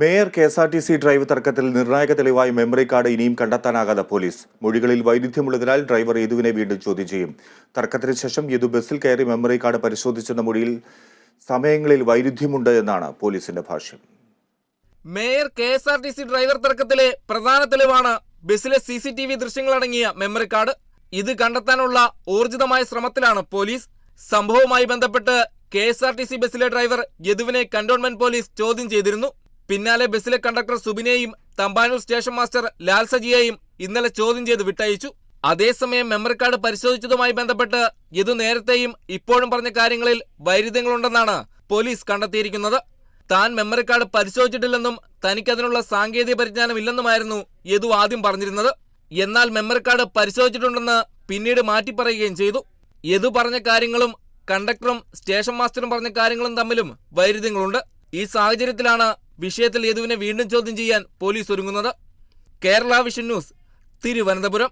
Mayor K S R T C drive തർക്കത്തിൽ നിർണായക തെളിവായി മെമ്മറി കാർഡ് ഇനിയും കണ്ടെത്താനാകാതെ പോലീസ്. മൊഴികളിൽ വൈരുദ്ധ്യമുള്ളതിനാൽ ഡ്രൈവർ യദുവിനെ വീണ്ടും ചോദ്യം ചെയ്യും. തർക്കത്തിന് ശേഷം യദു ബസ്സിൽ കയറി മെമ്മറി കാർഡ് പരിശോധിച്ചെന്ന മൊഴിയിൽ സമയങ്ങളിൽ വൈരുദ്ധ്യമുണ്ട് എന്നാണ് പോലീസിന്റെ ഭാഷ്യം. Mayor K S R T C driver തർക്കത്തിലെ പ്രധാന തെളിവാണ് ബസ്സിലെ സി സി ടി വി ദൃശ്യങ്ങളടങ്ങിയ മെമ്മറി കാർഡ്. ഇത് കണ്ടെത്താനുള്ള ഊർജിതമായ ശ്രമത്തിലാണ് പോലീസ്. സംഭവവുമായി ബന്ധപ്പെട്ട് K S R T C ബസ്സിലെ ഡ്രൈവർ യദുവിനെ കന്റോൺമെന്റ് പോലീസ് ചോദ്യം ചെയ്തിരുന്നു. പിന്നാലെ ബസ്സിലെ കണ്ടക്ടർ സുബിനെയും തമ്പാനൂർ സ്റ്റേഷൻ മാസ്റ്റർ ലാൽ സജിയെയും ഇന്നലെ ചോദ്യം ചെയ്ത് വിട്ടയച്ചു. അതേസമയം മെമ്മറി കാർഡ് പരിശോധിച്ചതുമായി ബന്ധപ്പെട്ട് ഇതു നേരത്തെയും ഇപ്പോഴും പറഞ്ഞ കാര്യങ്ങളിൽ വൈരുദ്ധ്യങ്ങളുണ്ടെന്നാണ് പോലീസ് കണ്ടെത്തിയിരിക്കുന്നത്. താൻ മെമ്മറി കാർഡ് പരിശോധിച്ചിട്ടില്ലെന്നും തനിക്കതിനുള്ള സാങ്കേതിക പരിജ്ഞാനം ഇല്ലെന്നുമായിരുന്നു യദു ആദ്യം പറഞ്ഞിരുന്നത്. എന്നാൽ മെമ്മറി കാർഡ് പരിശോധിച്ചിട്ടുണ്ടെന്ന് പിന്നീട് മാറ്റി പറയുകയും ചെയ്തു. യദു പറഞ്ഞ കാര്യങ്ങളും കണ്ടക്ടറും സ്റ്റേഷൻ മാസ്റ്ററും പറഞ്ഞ കാര്യങ്ങളും തമ്മിലും വൈരുദ്ധ്യങ്ങളുണ്ട്. ഈ സാഹചര്യത്തിലാണ് വിഷയത്തിൽ യദുവിനെ വീണ്ടും ചോദ്യം ചെയ്യാൻ പോലീസ് ഒരുങ്ങുന്നത് കേരള വിഷൻ ന്യൂസ് തിരുവനന്തപുരം.